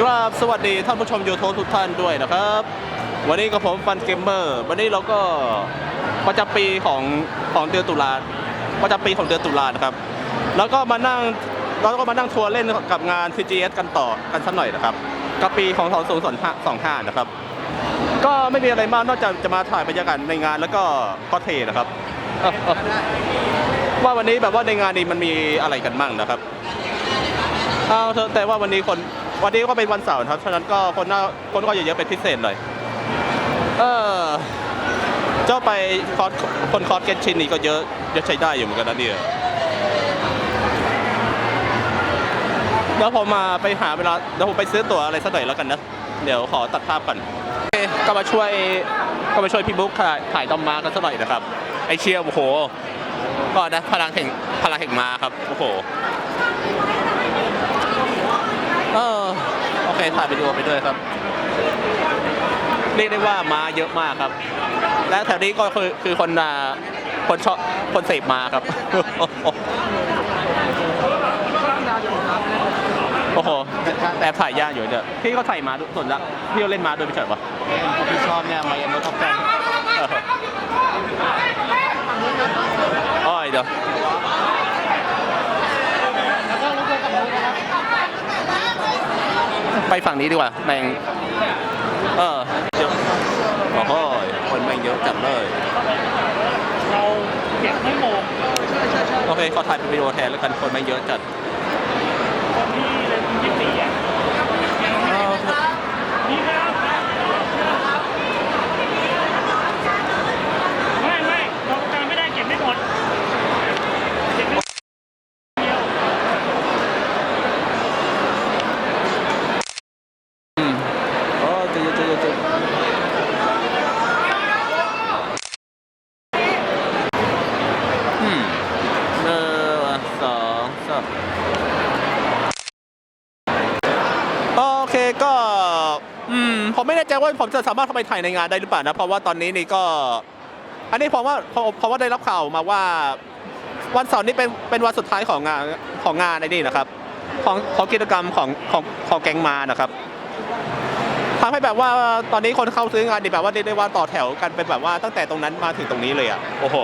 กราบสวัสดีท่านผู้ชมยูทูบทุกท่านด้วยนะครับ วันนี้กับผมฟันเกมเมอร์วันนี้เราก็ประจำปีของของเดือนตุลาประจำปีของเดือนตุลานะครับ แล้วก็มานั่งเราก็มานั่งทัวร์เล่นกับงาน TGS กันต่อกันสักหน่อยนะครับกับปีของ2025นะครับ ก็ไม่มีอะไรมากนอกจากจะมาถ่ายบรรยากาศในงานแล้วก็ก็เทนะครับเอ้อเอ้อว่าวันนี้แบบว่าในงานนี้มันมีอะไรกันบ้างนะครับ เอาเถอะแต่ว่าวันนี้คน วันนี้ก็เป็นวันเสาร์ครับ ฉะนั้นก็คนน่าคนก็เยอะๆเป็นพิเศษหน่อย เออ เจ้าไปคอร์สคนคอร์สเกตชินนี่ก็เยอะเยอะใช้ได้อยู่เหมือนกันนะเนี่ยเดี๋ยวผมมาไปหาเวลาเดี๋ยวผมไปซื้อตั๋วอะไรสักหน่อยแล้วกันนะ เดี๋ยวขอตัดภาพก่อนโอเคก็มาช่วยก็มาช่วยพี่บุ๊คถ่ายถ่ายดอมมากันสักหน่อยนะครับ ไอเชียโอ้โหก็นะพลังแห่งพลังแห่งมาครับ โอ้โห เออ เคถ่ายไปดูไปด้วยครับ เรียกได้ว่าม้าเยอะมากครับ และแถวนี้ก็คือคือคนอ่าคนชอบคนเสพมาครับ โอ้โหแอบถ่ายยากอยู่เนี่ยพี่ก็ถ่ายมาส่วนละพี่ก็เล่นมาด้วยไม่ใช่ปะที่ชอบเนี่ยมายันรถท็อปแฟนเอออ้อยเดี๋ยว ไปฝั่งนี้ดีกว่าแม่งเออเดี๋ยวโอ้โหคนแม่งเยอะจัดเลยเราเก็บไม่โมงโอเคขอถ่ายเป็นวิดีโอแทนแล้วกันคนแม่งเยอะจัดวันที่เลยยี่สิบสี่อะนี่ครับไม่ไม่เราจำไม่ได้เก็บไม่หมดเก็บไม่หมดเดียว อืมโอ้เจอเจอเจออืมหนึ่งสองสามโอเคก็ อืม ผมจะสามารถเข้าไปถ่ายในงานได้หรือเปล่านะเพราะว่าตอนนี้นี่ก็ อันนี้ผมว่าเพราเพราะว่าได้รับข่าวมาว่า วันเสาร์นี้เป็นเป็นวันสุดท้ายของงานของงานไอ้นี่นะครับ ของของกิจกรรมของของของแก๊งมานะครับทำให้แบบว่าตอนนี้คนเข้าซื้องานนี่แบบว่าเรียกได้ว่าต่อแถวกันเป็นแบบว่าตั้งแต่ตรงนั้นมาถึงตรงนี้เลยอะโอ้โห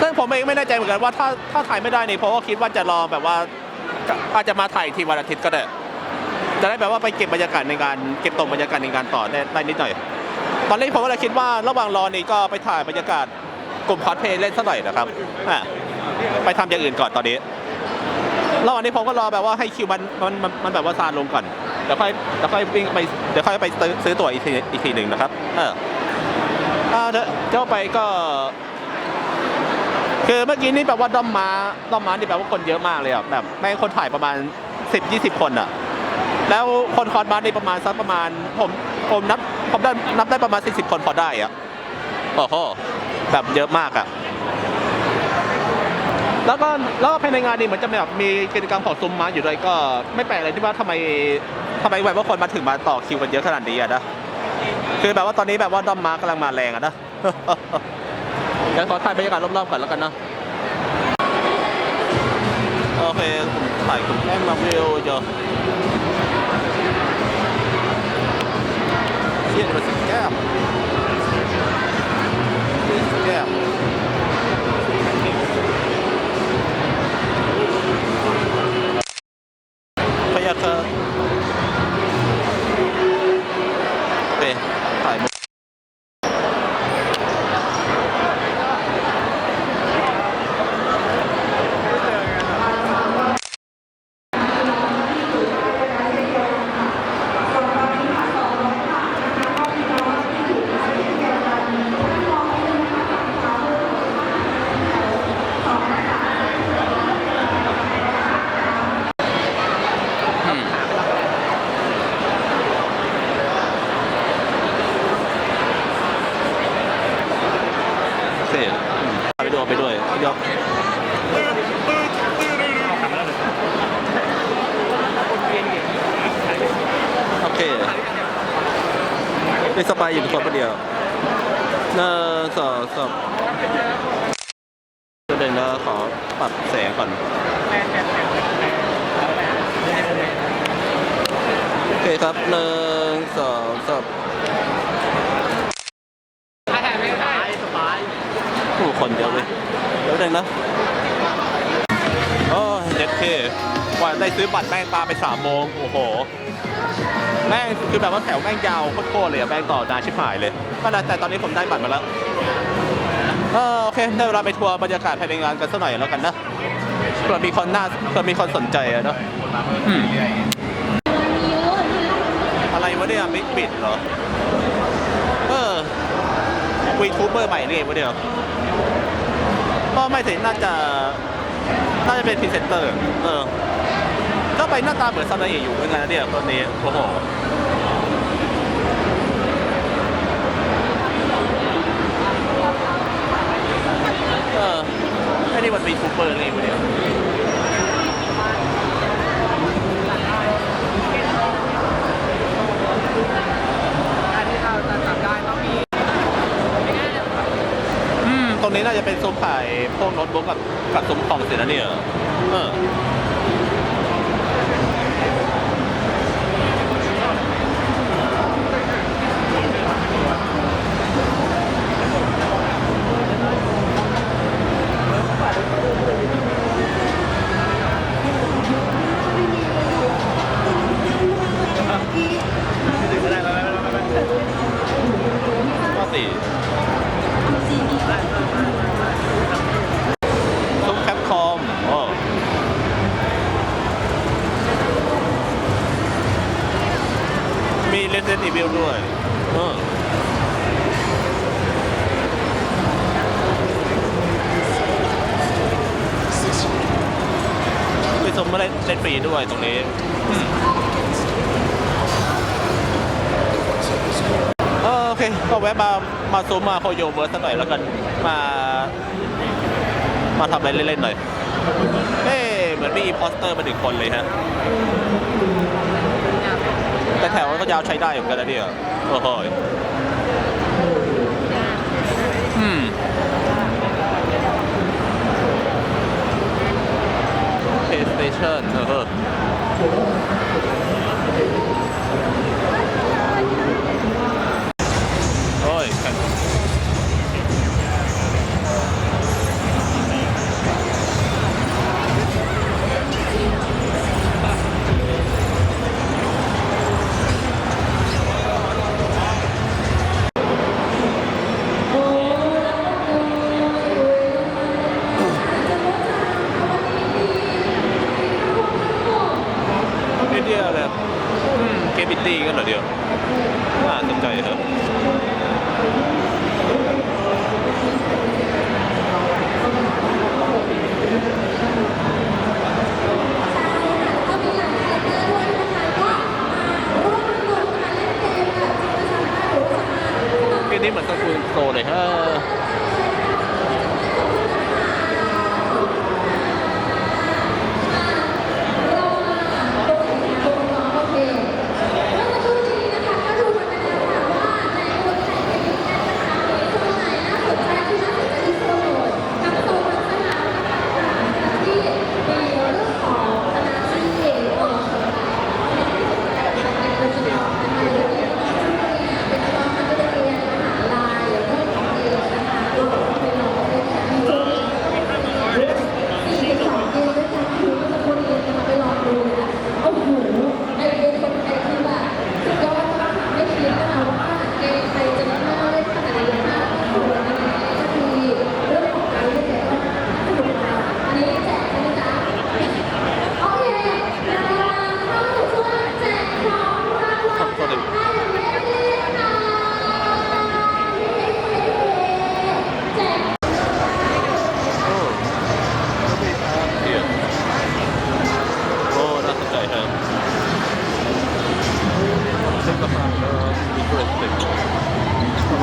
ซึ่งผมเองไม่แน่ใจเหมือนกันว่าถ้าถ้าถ่ายไม่ได้นี่เพราะว่าคิดว่าจะรอแบบว่าอาจจะมาถ่ายทีวันอาทิตย์ก็ได้ จะได้แบบว่าไปเก็บบรรยากาศในงานเก็บตรงบรรยากาศในงานต่อได้ได้นิดหน่อย ตอนนี้ผมก็เลยคิดว่าระหว่างรอนี่ก็ไปถ่ายบรรยากาศกลุ่มคอสเพลย์เล่นสักหน่อยนะครับอะไปทำอย่างอื่นก่อนตอนนี้ระหว่างนี้ผมก็รอแบบว่าให้คิวมันมันมันมันแบบว่าซาลงก่อนเดี๋ยวค่อยเดี๋ยวค่อยวิ่งไปเดี๋ยวค่อยไปซื้อซื้อตั๋วอีกทีอีกทีหนึ่งนะครับ เอออ่าเจ้าไปก็ คือเมื่อกี้นี่แบบว่าด้อมม้าด้อมม้านี่แบบว่าคนเยอะมากเลยอะแบบแม่งคนถ่ายประมาณ10 20คนอะ แล้วคนคอนมาในประมาณสักประมาณ ผมผมนับผมได้นับได้ประมาณ 40 คนพอได้อะโอ้โหแบบเยอะมากอะแล้วก็แล้วภายในงานนี่เหมือนจะแบบมีกิจกรรมของซุ้มม้าอยู่ด้วยก็ไม่แปลกเลยที่ว่าทำไมทำไมแบบว่าคนมาถึงมาต่อคิวกันเยอะขนาดนี้อะนะคือแบบว่าตอนนี้แบบว่าด้อมม้ากำลังมาแรงอะนะเดี๋ยวขอถ่ายบรรยากาศรอบๆก่อนแล้วกันเนาะโอเคถ่ายคุณแม่มาวิวเจอ เชี่ยมันสิแก้มสิแก้ม พยาเธอเอ๊ะถ่ายมุมอืม เสียไปดูไปด้วยยกโอเค ไม่สบายอยู่คนคนเดียวหนึ่งสองสามเดี๋ยวนะขอปรับแสงก่อนโอเคครับหนึ่งสองสามผู้คนเดียวเลยเดี๋ยวเองนะโอ้เจ็ดเคกว่าได้ซื้อบัตรแม่งตาไปสามโมงโอ้โห แม่งคือแบบว่าแถวแม่งยาวโคตรๆเลยอะแม่งต่อนานชิบหายเลยก็แต่ตอนนี้ผมได้บัตรมาแล้วเออโอเคได้เวลาไปทัวร์บรรยากาศภายในงานกันสักหน่อยแล้วกันนะเผื่อมีคนน่าเผื่อมีคนสนใจอะเนาะอืมอะไรวะเนี่ยบิ๊กบิดเหรอเออวีทูเบอร์ใหม่นี่เองวะเดียวก็ไม่ถึงน่าจะน่าจะเป็นพรีเซนเตอร์ เออก็ ไปหน้าตาเหมือนซานาเอะอยู่เหมือนกันนะเนี่ยตอนนี้โอ้โหเออไอ้นี่มันมีทูเปอร์นี่วะเนี่ยอืมตรงนี้น่าจะเป็นซุ้มขายพวกโน้ตบุ๊กกับกับซุ้มของเสินะเนี่ย มี Resident Evil ด้วยเออมีซุ้มมาเล่นเล่นฟรีด้วยตรงนี้เออโอเค ก็แวะมา มาซูมมาโคโยเวิร์สักหน่อยแล้วกัน มา มาทำอะไรเล่นๆหน่อย เฮ้เหมือนมีอีพอสเตอร์มาหนึ่งคนเลยฮะ แต่แถวก็ยาวใช้ได้เหมือนกันนะเนี่ยโอ้โหอืมเพลย์สเตชันเออ ตี้กันเหรอเดียวน่าสนใจครับเกมนี้เหมือนกับคุณโซเลยฮะโซเดโอ้เดี๋ยวโอ้น่าสนใจครับเช็คกระเป๋าแล้ว มีตัวเล็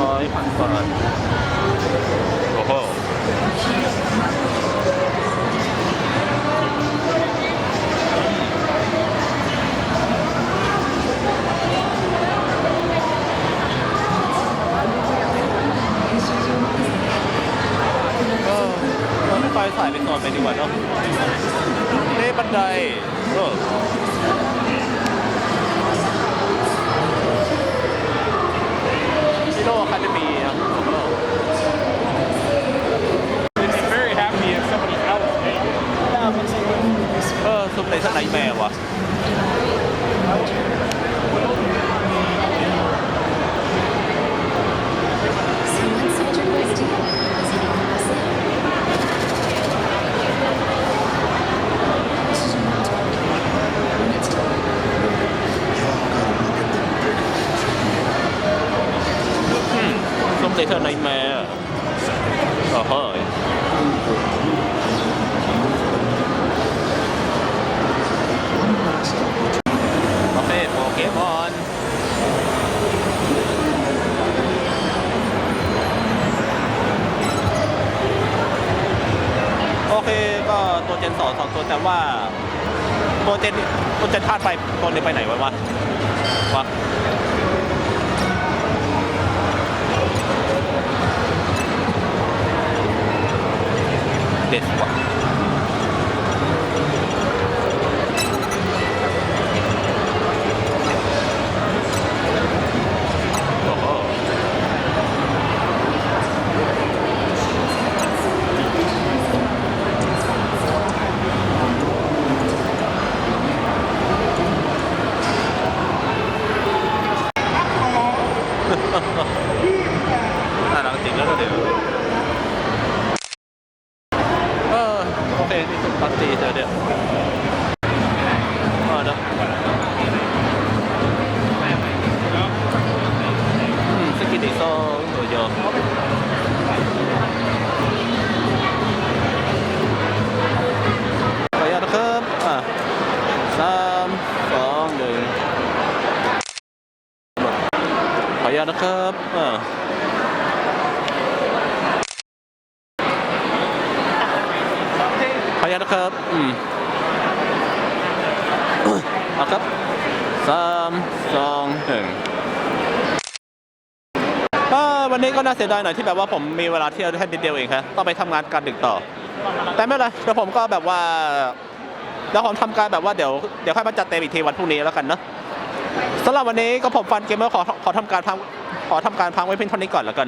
ร้อยพันบาทโอ้โหไม่ไปสายไปนอนไปดีกว่าเนาะนี่บันไดเออ ซุปในสไนแมร์วะ Someone said your voice too. Is anyone listening? This is not talking. When it's talking. ซุปในสไนแมร์โอ้โหโอเคโปเกมอน โอเคก็ตัวเจนสองสอง ตัวแต่ว่าตัวเจนตัวเจนธาตุไฟตัวนี้ไปไหนวะวะวะเด็ดว่ะ น่ารักจริงแล้วเดี๋ยวเออโอเคนี่สุดปัตตีเจอเดี๋ยว ขออนุญาตนะครับอ่าขออนุญานะครับอืมเอาครับสามสองหนึ่งวันนี้ก็น่าเสียดายหน่อยที่แบบว่าผมมีเวลาเที่ยวแค่นิดเดียวเองครับต้องไปทำงานการดึกต่อ แต่ไม่เป็นไรเดี๋ยวผมก็แบบว่าเดี๋ยวผมทำการแบบว่าเดี๋ยวเดี๋ยวค่อยมาจัดเต็มอีกทีวันพรุ่งนี้แล้วกันเนาะ สำหรับวันนี้ก็ผมฟันเกมเมอร์ขอขอทำการพังขอทำการพังไว้เพียงเท่านี้ก่อนแล้วกัน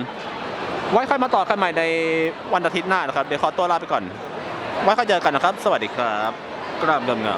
ไว้ค่อยมาต่อกันใหม่ในวันอาทิตย์หน้านะครับ เดี๋ยวขอตัวลาไปก่อน ไว้ค่อยเจอกันนะครับ สวัสดีครับ กราบเดิมเงา